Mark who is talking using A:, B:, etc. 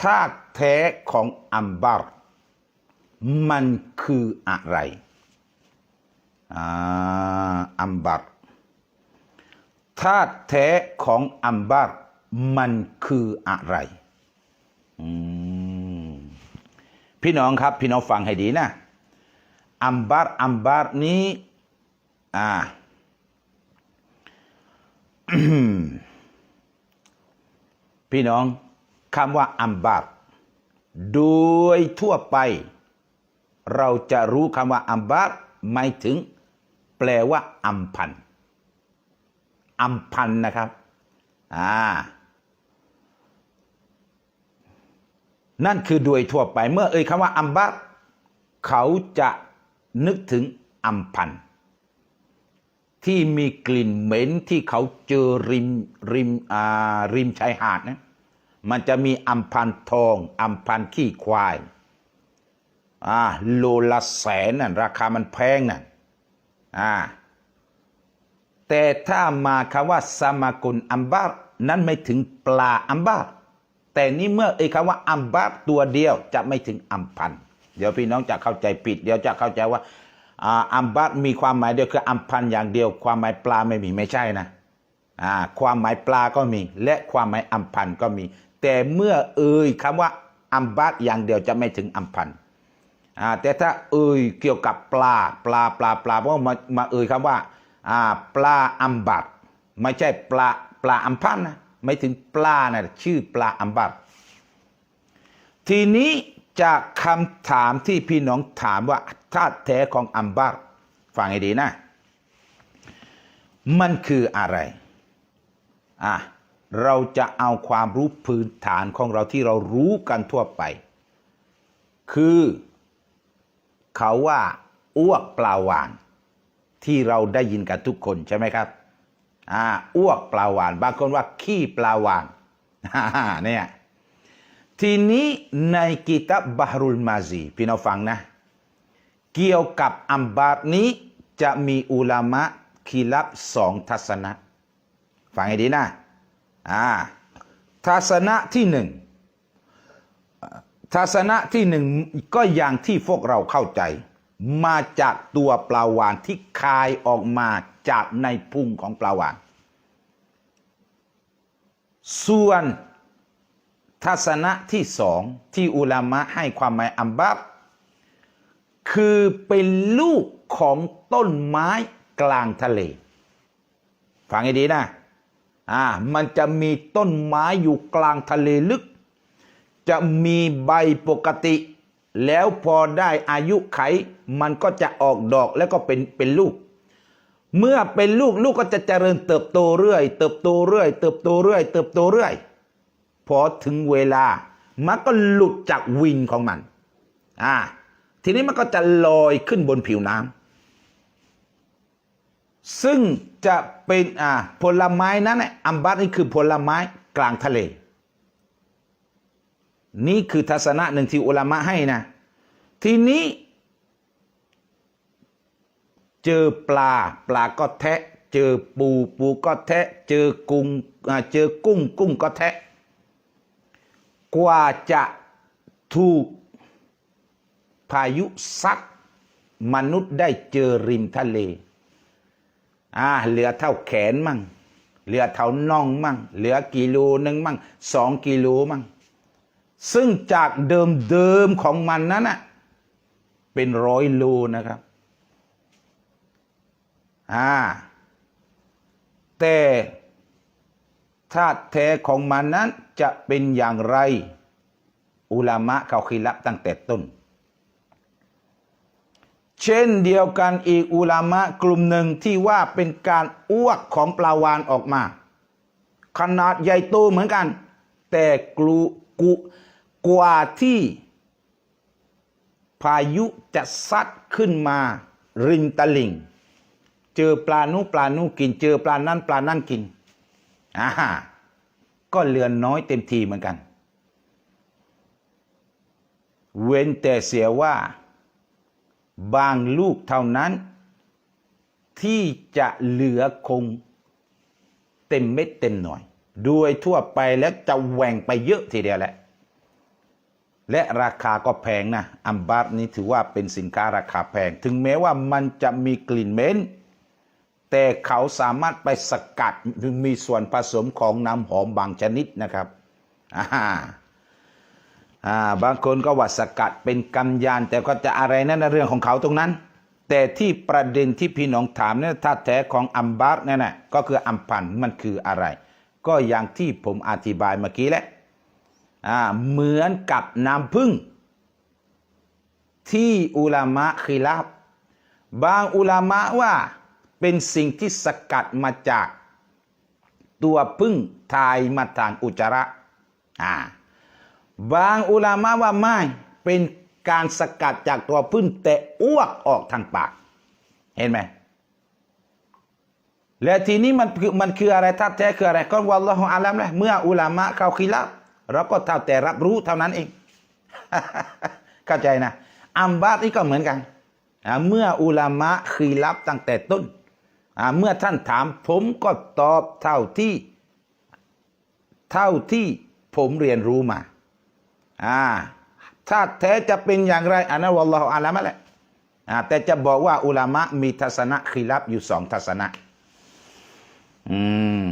A: ธาตุแท้ของอัมบาร์มันคืออะไรอัมบาร์ธาตุแท้ของอัมบาร์มันคืออะไร พี่น้องครับ พี่น้องฟังให้ดีนะ อัมบาร์อัมบาร์นี้อ่าพี่น้อง คำว่าอัมบาร์โดยทั่วไป เราจะรู้คำว่าอัมบาร์หมายถึง แปลว่าอัมพันอัมพันนะครับอ่านั่นคือโดยทั่วไป เมื่อเอ่ยคำว่าอัมบาร์เขาจะนึกถึงอัมพันที่มีกลิ่นเหม็นที่เขาเจอริมริมอ่าริมชายหาดนะ มันจะมีอัมพันธ์ทองอัมพันขี้ควายอ่าโลละแสนน่ะราคามันแพงน่ะอ่าแต่ถ้ามาคำว่าสมากุลอัมบารนั้นไม่ถึงปลาอัมบารแต่นี่เมื่อเอ่ยคำว่าอัมบารตัวเดียวจะไม่ถึงอัมพัน เดี๋ยวพี่น้องจะเข้าใจผิด เดี๋ยวจะเข้าใจว่าอัมบัตมีความหมายเดียวคืออัมพันอย่างเดียว ความหมายปลาไม่มีไม่ใช่นะความหมายปลาก็มี และความหมายอัมพันก็มี แต่เมื่อเอ่ยคำว่าอัมบัตอย่างเดียวจะไม่ถึงอัมพันธ์อ่าแต่ถ้าเอ่ยเกี่ยวกับปลาปลาปลาปลาเพราะมามาเอ่ยคำว่าอ่าปลาอัมบัตไม่ใช่ปลาปลาอัมพันธ์นะไม่ถึงปลานะชื่อปลาอัมบัตทีนี้จากคำถามที่พี่น้องถามว่าธาตุแท้ของอัมบาร์ฟังให้ดีนะ มันคืออะไรอะ เราจะเอาความรู้พื้นฐานของเราที่เรารู้กันทั่วไป คือ เขาว่าอ้วกปลาวาน ที่เราได้ยินกันทุกคนใช่ไหมครับอ่าอ้วกปลาวาน บางคนว่าขี้ปลาวานเนี่ยทีนี้ในกิตับบาฮรุลมาซีพี่น้องฟังนะ เกี่ยวกับอัมบาร์นี้จะมีอุลามะคิลับสองทัศนะ ฟังให้ดีนะ อ่าทัศนะที่หนึ่งทัศนะที่หนึ่งก็อย่างที่พวกเราเข้าใจ มาจากตัวปลาวานที่คายออกมาจากในพุงของปลาวาน ส่วนทัศนะที่สองที่อุลามะให้ความหมายอัมบับ คือเป็นลูกของต้นไม้กลางทะเล ฟังให้ดีนะ อ่ามันจะมีต้นไม้อยู่กลางทะเลลึก จะมีใบปกติ แล้วพอได้อายุไข มันก็จะออกดอกแล้วก็เป็นเป็นลูก เมื่อเป็นลูกลูกก็จะเจริญเติบโตเรื่อย เติบโตเรื่อย เติบโตเรื่อย เติบโตเรื่อย พอถึงเวลา มันก็หลุดจากวินของมันอ่าทีนี้มันก็จะลอยขึ้นบนผิวน้ำ ซึ่งจะเป็นอ่าผลไม้นั้นน่ะอัมบัตนี่คือผลไม้กลางทะเล นี่คือทัศนะหนึ่งที่อุลามะให้นะ ทีนี้ เจอปลาปลาก็แทะ เจอปูปูก็แทะ เจอกุ้งเจอกุ้งกุ้งก็แทะ กว่าจะถูกพายุซัดมนุษย์ได้เจอริมทะเล อ่าเหลือเท่าแขนมั่ง เหลือเท่าน่องมั่ง เหลือกิโลหนึ่งมั่งสองกิโลมั่ง ซึ่งจากเดิมเดิมของมันนั้นน่ะเป็นร้อยโลนะครับอ่าแต่ธาตุแท้ของมันนั้นจะเป็นอย่างไร อุลามะเขาคิดลับตั้งแต่ต้น เช่นเดียวกันอีกอุลามะกลุ่มหนึ่งที่ว่าเป็นการอ้วกของปลาวานออกมา ขนาดใหญ่โตเหมือนกัน แต่กลูกุกว่าที่ พายุจะซัดขึ้นมาริมตลิ่ง เจอปลานูปลานูกิน เจอปลานั่นปลานั่นกินอ่าก็เลือนน้อยเต็มทีเหมือนกัน เว้นแต่เสียว่า บางลูกเท่านั้น ที่จะเหลือคงเต็มเม็ดเต็มหน่วยโดยทั่วไปแล้วจะแหว่งไปเยอะทีเดียวแหละ และราคาก็แพงนะอัมบาร์นี้ถือว่าเป็นสินค้าราคาแพง ถึงแม้ว่ามันจะมีกลิ่นเหม็นแต่เขาสามารถไปสกัดมีส่วนผสมของน้ำหอมบางชนิดนะครับอ่า อ่าบางคนก็ว่าสกัดเป็นกำยาน แต่ก็จะอะไรนั่นนะเรื่องของเขาตรงนั้น แต่ที่ประเด็นที่พี่น้องถามเนี่ยถ้าแท้ของอัมบาร์นั่นนะก็คืออัมพันมันคืออะไร ก็อย่างที่ผมอธิบายเมื่อกี้แหละอ่าเหมือนกับน้ำผึ้งที่อุลามะคิลาฟบางอุลามะว่าเป็นสิ่งที่สกัดมาจาก ตัวพึ่งทายมาทางอุจจาระอ่า บางอุลามะว่าไม่เป็นการสกัดจากตัวพึ่งแต่อ้วกออกทางปาก เห็นไหมและทีนี้มันคือมันคืออะไรถ้าแท้คืออะไรก็วัลลอฮุอาลัมแหละเมื่ออุลามะเขาคิลาฟเราก็เท่าแต่รับรู้เท่านั้นเอง เข้าใจนะอัมบาตนี่ก็เหมือนกันเมื่ออุลามะคีรับตั้งแต่ต้นเมื่อท่านถามผมก็ตอบเท่าที่ เท่าที่ผมเรียนรู้มา อ่าถ้าแท้จะเป็นอย่างไรอันนั้นวัลลอฮฺอาลามแหละอ่าแต่จะบอกว่าอุลามะมีทัศนะคีรับอยู่สองทัศนะ อืม